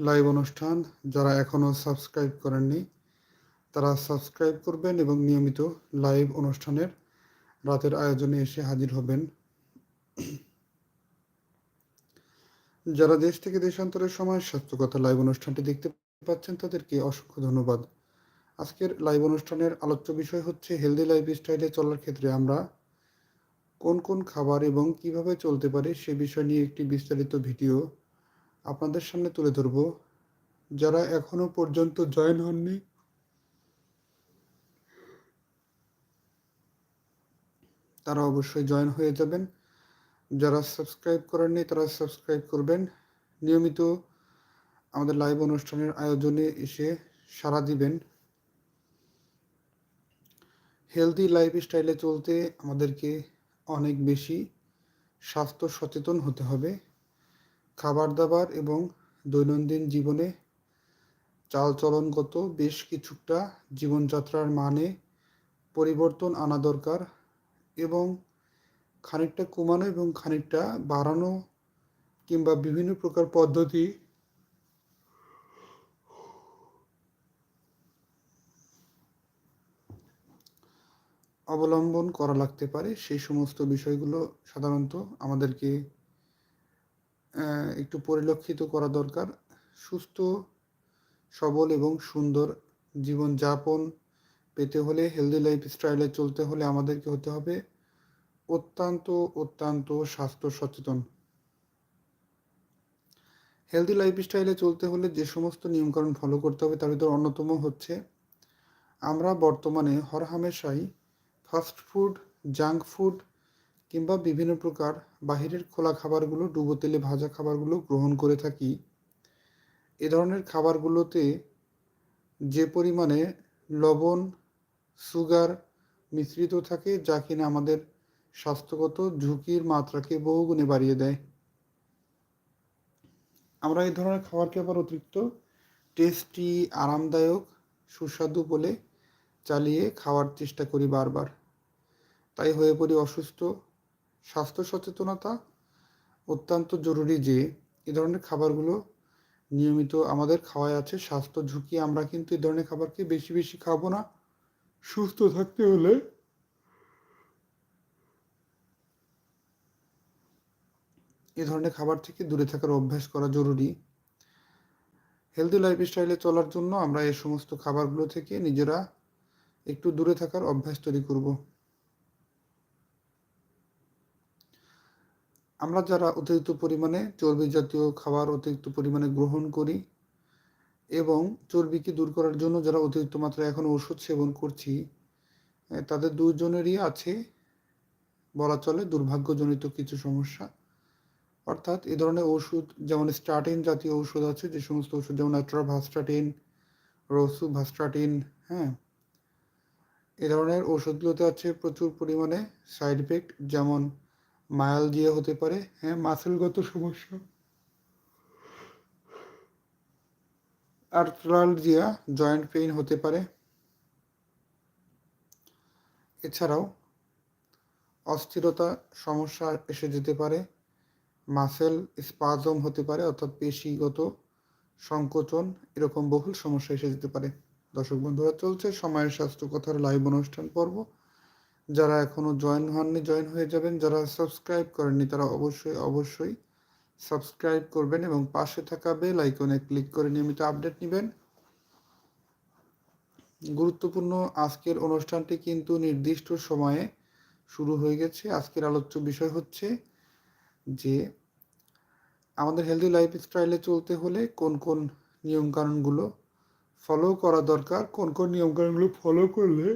Live অনুষ্ঠান যারা এখনও সাবস্ক্রাইব করেননি, তারা সাবস্ক্রাইব করবেন এবং নিয়মিত লাইভ অনুষ্ঠানের রাতের আয়োজনে এসে হাজির হবেন। যারা দেশ থেকে দেশান্তরের সময় স্বাস্থ্যকথা লাইভ অনুষ্ঠানটি দেখতে পাচ্ছেন, তাদেরকে অসংখ্য ধন্যবাদ। আজকের লাইভ অনুষ্ঠানের আলোচ্য বিষয় হচ্ছে হেলদি লাইফ স্টাইলে চলার ক্ষেত্রে আমরা কোন কোন খাবার এবং কীভাবে চলতে পারে সে বিষয় নিয়ে একটি বিস্তারিত ভিডিও আপনাদের সামনে তুলে ধরব। যারা এখনও পর্যন্ত জয়েন হননি, তারা অবশ্যই জয়েন হয়ে যাবেন। যারা সাবস্ক্রাইব করেননি, তারা সাবস্ক্রাইব করবেন। নিয়মিত আমাদের লাইভ অনুষ্ঠানের আয়োজনে এসে সাড়া দিবেন। হেলদি লাইফ স্টাইলে চলতে আমাদেরকে অনেক বেশি স্বাস্থ্য সচেতন হতে হবে। খাবার দাবার এবং দৈনন্দিন জীবনে চালচলনগত বেশ কিছুটা জীবনযাত্রার মানে পরিবর্তন আনা দরকার এবং খানিকটা কমানো এবং খানিকটা বাড়ানো কিংবা বিভিন্ন প্রকার পদ্ধতি অবলম্বন করা লাগতে পারে। সেই সমস্ত বিষয়গুলো সাধারণত আমাদেরকে একটু পরিলক্ষিত করা দরকার। সুস্থ, সবল এবং সুন্দর জীবনযাপন পেতে হলে হেলদি লাইফ স্টাইলে চলতে হলে আমাদেরকে হতে হবে অত্যন্ত অত্যন্ত স্বাস্থ্য সচেতন। হেলদি লাইফ স্টাইলে চলতে হলে যে সমস্ত নিয়মকানুন ফলো করতে হবে, তার ভিতরে অন্যতম হচ্ছে আমরা বর্তমানে হরহামেশাই ফাস্ট ফুড জাঙ্ক ফুড কিংবা বিভিন্ন প্রকার বাহিরের খোলা খাবারগুলো, ডুবো তেলে ভাজা খাবারগুলো গ্রহণ করে থাকি। এ ধরনের খাবারগুলোতে যে পরিমাণে লবণ, সুগার মিশ্রিত থাকে, যা কিনা আমাদের স্বাস্থ্যগত ঝুঁকির মাত্রাকে বহুগুণে বাড়িয়ে দেয়। আমরা এই ধরনের খাবারকে আবার অতিরিক্ত টেস্টি, আরামদায়ক, সুস্বাদু বলে চালিয়ে খাওয়ার চেষ্টা করি বারবার। তাই হয়ে পড়ি অসুস্থ স্বাস্থ্য সচেতনতা অত্যন্ত জরুরি যে এ ধরনের খাবারগুলো নিয়মিত আমাদের খাওয়ায় আছে। স্বাস্থ্য ঝুঁকি আমরা কিন্তু এই ধরনের খাবারকে বেশি বেশি খাব না। সুস্থ থাকতে হলে এ ধরনের খাবার থেকে দূরে থাকার অভ্যাস করা জরুরি। হেলদি লাইফস্টাইলে চলার জন্য আমরা এই সমস্ত খাবারগুলো থেকে নিজেরা একটু দূরে থাকার অভ্যাস তৈরি করব। আমরা যারা অতিরিক্ত পরিমাণে চর্বি জাতীয় খাবার অতিরিক্ত পরিমাণে গ্রহণ করি এবং চর্বিকে দূর করার জন্য যারা অতিরিক্ত মাত্রায় এখন ওষুধ সেবন করছি তাদের দুজনেরই আছে বলা চলে দুর্ভাগ্যজনিত কিছু সমস্যা। অর্থাৎ এ ধরনের ওষুধ, যেমন স্টার্টিন জাতীয় ওষুধ আছে, যে সমস্ত ওষুধ যেমন ভাস্টাটিন রসু ভাস্টাটিন হ্যাঁ এ ধরনের ওষুধগুলোতে আছে প্রচুর পরিমাণে সাইড ইফেক্ট যেমন মায়ালজিয়া হতে পারে হ্যাঁ মাসেলগত সমস্যা। আর্থ্রালজিয়া জয়েন্ট পেইন হতে পারে। এছাড়াও অস্থিরতা সমস্যা এসে যেতে পারে। মাসেল স্পাজম হতে পারে, অর্থাৎ পেশিগত সংকোচন, এরকম বহুল সমস্যা এসে যেতে পারে। দর্শক বন্ধুরা, চলছে সময়ের স্বাস্থ্য কথার লাইভ অনুষ্ঠান পর্ব। যারা এখনও জয়েন হননি জয়েন হয়ে যাবেন। যারা সাবস্ক্রাইব করেননি, তারা অবশ্যই অবশ্যই সাবস্ক্রাইব করবেন এবং পাশে থাকা বেল আইকনে ক্লিক করে নিয়মিত আপডেট নেবেন। গুরুত্বপূর্ণ আজকের অনুষ্ঠানটি কিন্তু নির্দিষ্ট সময়ে শুরু হয়ে গেছে। আজকের আলোচ্য বিষয় হচ্ছে যে আমাদের হেলদি লাইফ স্টাইলে চলতে হলে কোন কোন নিয়মকানুনগুলো ফলো করা দরকার, কোন কোন নিয়মকানুনগুলো ফলো করলে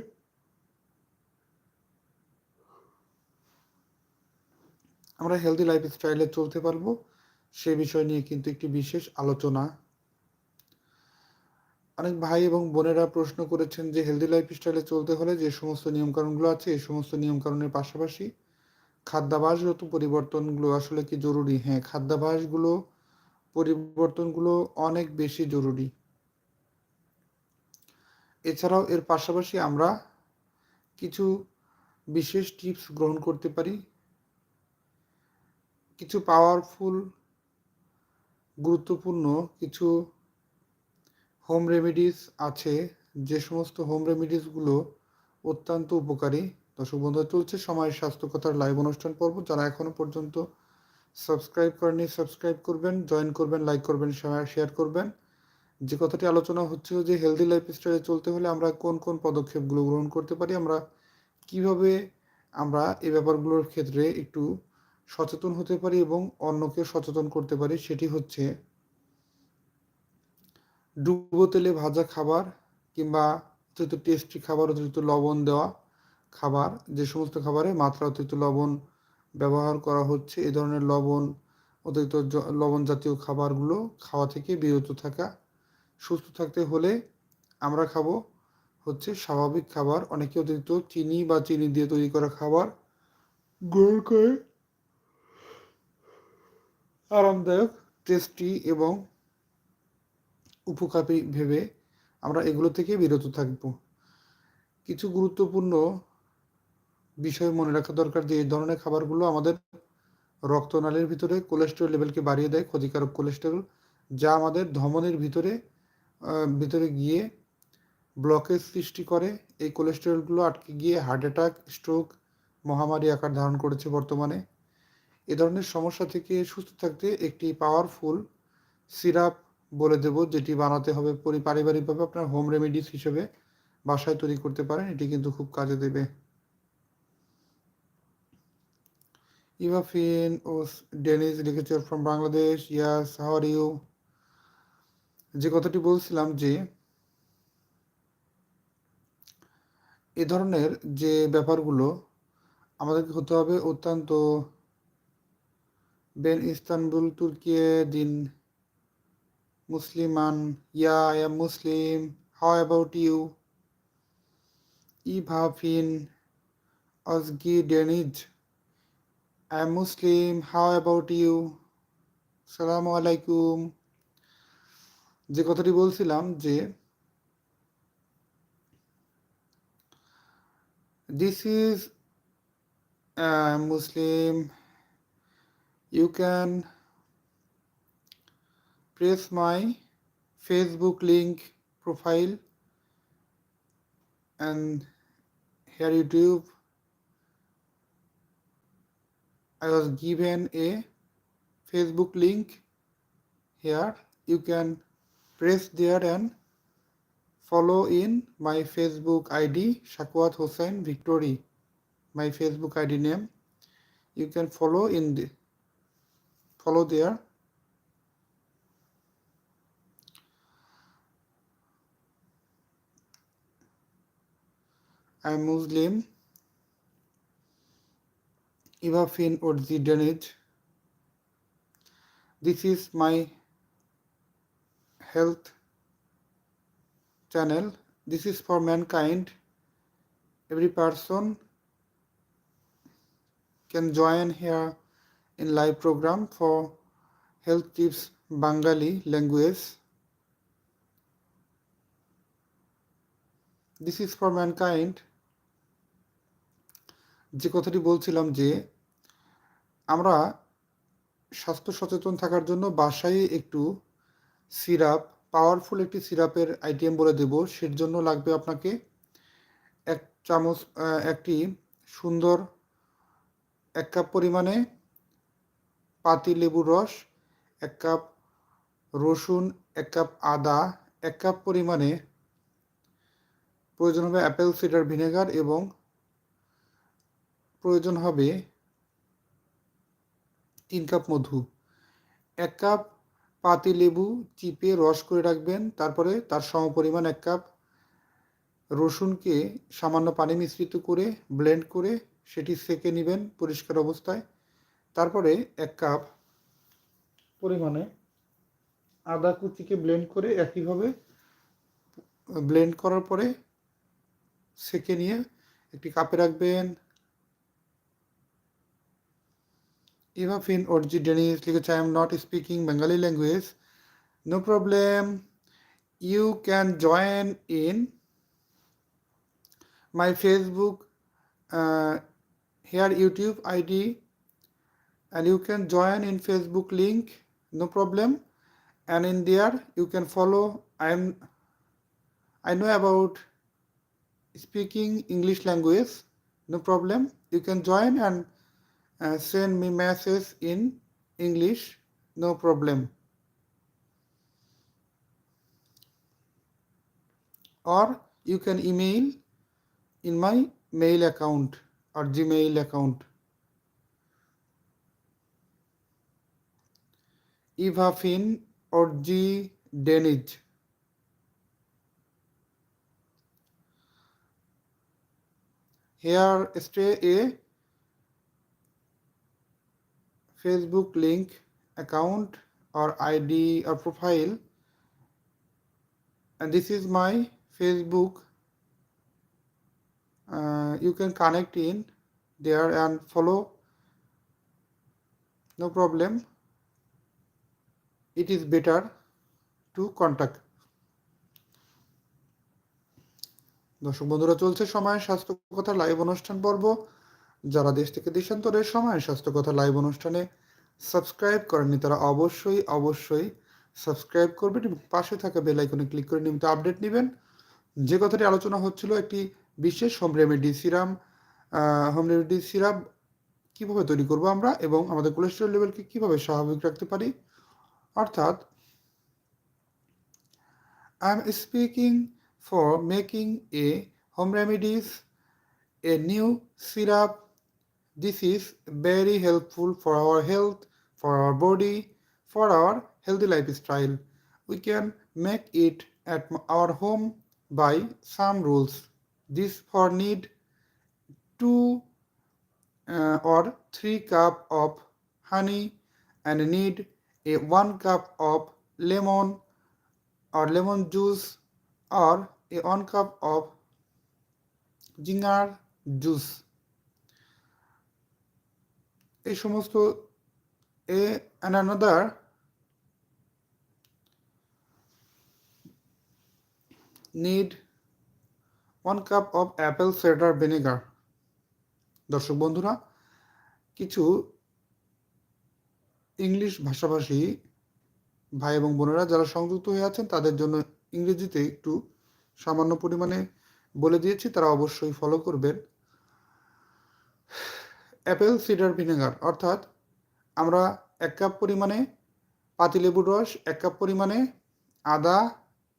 আমরা হেলদি লাইফ স্টাইলে চলতে পারব। সে বিষয় নিয়ে কিন্তু একটি বিশেষ আলোচনা। অনেক ভাই এবং বোনেরা প্রশ্ন করেছেন যে হেলদি লাইফ স্টাইলে চলতে হলে যে সমস্ত নিয়মকানুনগুলো আছে, এই সমস্ত নিয়মকানুনের পাশাপাশি খাদ্যাভাসগত পরিবর্তনগুলো আসলে কি জরুরি? হ্যাঁ খাদ্যাভাসগুলো, পরিবর্তনগুলো অনেক বেশি জরুরি। এছাড়াও এর পাশাপাশি আমরা কিছু বিশেষ টিপস গ্রহণ করতে পারি। কিছু পাওয়ারফুল গুরুত্বপূর্ণ কিছু হোম রেমেডিস আছে। যে সমস্ত হোম রেমেডিসগুলো অত্যন্ত উপকারী। দর্শক বন্ধু চলছে সময়ের স্বাস্থ্য কথার লাইভ অনুষ্ঠান পর্ব। যারা এখনও পর্যন্ত সাবস্ক্রাইব করেনি সাবস্ক্রাইব করবেন জয়েন করবেন লাইক করবেন শেয়ার করবেন। যে কথাটি আলোচনা হচ্ছিল যে হেলদি লাইফ স্টাইলে চলতে হলে আমরা কোন কোন পদক্ষেপগুলো গ্রহণ করতে পারি, আমরা কীভাবে আমরা এই ব্যাপারগুলোর ক্ষেত্রে একটু সচেতন হতে পারি এবং অন্যকে সচেতন করতে পারি, সেটি হচ্ছে ডুবো তেলে ভাজা খাবার কিংবা অতিরিক্ত টেস্টি খাবার, অতিরিক্ত লবণ দেওয়া খাবার, যে সমস্ত খাবারে মাত্রা অতিরিক্ত লবণ ব্যবহার করা হচ্ছে, এ ধরনের লবণ, অতিরিক্ত লবণ জাতীয় খাবারগুলো খাওয়া থেকে বিরত থাকা, সুস্থ থাকতে হলে আমরা খাব হচ্ছে স্বাভাবিক খাবার, অনেকে অতিরিক্ত চিনি বা চিনি দিয়ে তৈরি করা খাবার গ্রহণ করে আরামদায়ক টেস্টি এবং উপকারী ভেবে আমরা এগুলো থেকে বিরত থাকব। কিছু গুরুত্বপূর্ণ বিষয় মনে রাখা দরকার যে, এই ধরনের খাবারগুলো আমাদের রক্তনালীর ভিতরে কোলেস্টেরল লেভেলকে বাড়িয়ে দেয়, ক্ষতিকারক কোলেস্টেরল যা আমাদের ধমনের ভিতরে ভিতরে গিয়ে ব্লকেজ সৃষ্টি করে। এই কোলেস্টেরলগুলো আটকে গিয়ে হার্ট অ্যাটাক স্ট্রোক মহামারী আকার ধারণ করেছে বর্তমানে। এ ধরনের সমস্যা থেকে সুস্থ থাকতে একটি পাওয়ারফুল সিরাপ বলে দেব, যেটি বানাতে হবে পারিবারিকভাবে আপনার হোম রেমেডিস হিসেবে বাসায় তৈরি করতে পারেন, এটি কিন্তু খুব কাজে দেবে। ইভাফিন ও ডেনিস লিখেছে from Bangladesh yes how are you যে কথাটি বলছিলাম যে, এ ধরনের যে ব্যাপারগুলো আমাদেরকে হতে হবে অত্যন্ত বেন ইস্তানবুল তুর্কিয়ে দিন মুসলিমান, yeah I Muslim, how about you? ইভাফিন অজগি Deniz. I Muslim, how about you? সালামু আলাইকুম। যে কথাটি বলছিলাম যে this is Muslim you can press my Facebook link profile and here YouTube. I was given a Facebook link here. You can press there and follow in my Facebook ID Shakwat Hossain Victory. My Facebook ID name. You can follow in the follow there. I'm Muslim. Ibafin Orzi Danij this is my health channel. This is for mankind. Every person can join here in live program for health tips bengali language. This is for mankind. যে কথাটি বলছিলাম যে, আমরা স্বাস্থ্য সচেতন থাকার জন্য বাসায় একটু সিরাপ পাওয়ারফুল একটি সিরাপের আইটেম বলে দেব। সের জন্য লাগবে আপনাকে এক চামচ একটি সুন্দর এক কাপ পরিমাণে পাতি লেবুর রস, এক কাপ রসুন, এক কাপ আদা, এক কাপ পরিমাণে প্রয়োজন হবে অ্যাপেল সিডার ভিনেগার এবং প্রয়োজন হবে তিন কাপ মধু। এক কাপ পাতি লেবু চিপে রস করে রাখবেন, তারপরে তার সমপরিমাণ এক কাপ রসুনকে সামান্য পানি মিশ্রিত করে, ব্লেন্ড করে সেটি সেকে নেবেন পরিষ্কার অবস্থায়। তারপরে এক কাপ পরিমাণে আদা কুচিকে ব্লেন্ড করে একইভাবে ব্লেন্ড করার পরে সেকে নিয়ে একটি কাপে রাখবেন। ইভাফিন অরজি ডেনিস লিখেছে I am not speaking Bengali language no problem you can join in my Facebook here YouTube ID and you can join in Facebook link no problem and in there you can follow I am I know about speaking English language. No problem. You can join and uh, send me message in English. No problem. Or you can email in my mail account or Gmail account. Or G. Denich. Here stay a Facebook link account or ID or profile. And this is my Facebook. Uh, you can connect in there and follow. No problem it is better to contact. দর্শক বন্ধুরা, চলছে সময় স্বাস্থ্য কথা live অনুষ্ঠান পর্ব। যারা দেশ থেকে দেশান্তরে সময় স্বাস্থ্য কথা লাইভ অনুষ্ঠানে সাবস্ক্রাইব করেননি, তারা অবশ্যই অবশ্যই সাবস্ক্রাইব করবেন পাশে থাকা বেল আইকনে ক্লিক করে নিয়মিত আপডেট নেবেন। যে কথাটি আলোচনা হচ্ছিল, একটি বিশেষ home remedy serum home remedy syrup কীভাবে তৈরি করব আমরা এবং আমাদের কোলেস্ট্রল লেভেলকে কীভাবে স্বাভাবিক রাখতে পারি অর্থাৎ I am speaking for making a home remedies a new syrup this is very helpful for our health for our body for our healthy lifestyle we can make it at our home by some rules this for need two uh, or three cup of honey and need a one cup of lemon or lemon juice or a one cup of ginger juice এই সমস্ত a and another need one cup of apple cider vinegar দর্শক বন্ধুরা কিছু English ভাষাভাষী ভাই এবং বোনেরা যারা সংযুক্ত হয়ে আছেন, তাদের জন্য ইংরেজিতে একটু সামান্য পরিমাণে বলে দিয়েছি, তারা অবশ্যই ফলো করবেন। অ্যাপেল সিডার ভিনেগার অর্থাৎ আমরা এক কাপ পরিমাণে পাতিলেবুর রস, এক কাপ পরিমাণে আদা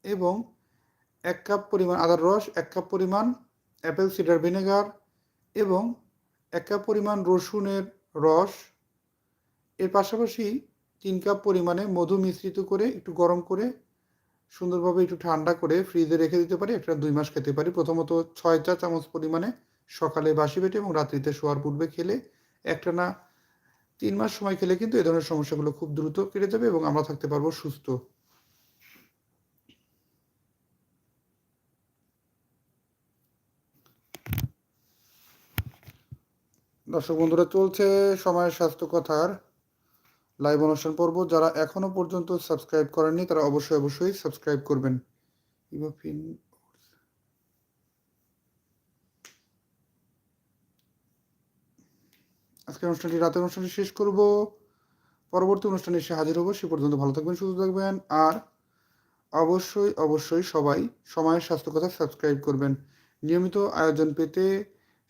এবং এক কাপ পরিমাণ, আদার রস, এক কাপ পরিমাণ অ্যাপেল সিডার ভিনেগার এবং এক কাপ পরিমাণ রসুনের রস এর পাশাপাশি তিন কাপ পরিমাণে মধু মিশ্রিত করে একটু গরম করে সুন্দরভাবে একটু ঠান্ডা করে ফ্রিজে রেখে দিতে পারি, একটা দুই মাস খেতে পারি। প্রথমত ছয় চা চামচ পরিমাণে সকালে বাসি পেটে এবং রাত্রিতে শোয়ার পূর্বে খেলে একটা না তিন মাস সময় খেলে কিন্তু এ ধরনের সমস্যাগুলো খুব দ্রুত কেটে যাবে এবং আমরা থাকতে পারব সুস্থ। দর্শক বন্ধুরা, চলছে সময়ের স্বাস্থ্য কথার লাইভ অনুষ্ঠান পর্ব যারা এখনও পর্যন্ত সাবস্ক্রাইব করেননি, তারা অবশ্যই অবশ্যই সাবস্ক্রাইব করবেন। ইভোফিন আজকের অনুষ্ঠানটি, রাতের অনুষ্ঠানটি শেষ করব। পরবর্তী অনুষ্ঠানে এসে হাজির হব। সে পর্যন্ত ভালো থাকবেন, সুস্থ থাকবেন। আর অবশ্যই অবশ্যই সবাই সময়ের স্বাস্থ্য কথা সাবস্ক্রাইব করবেন। নিয়মিত আয়োজন পেতে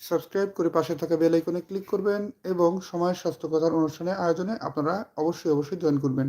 সাবস্ক্রাইব করে পাশে থাকা বেল আইকনে ক্লিক করবেন এবং সময় স্বাস্থ্য কথার অনুষ্ঠানে আয়োজনে আপনারা অবশ্যই অবশ্যই জয়েন করবেন।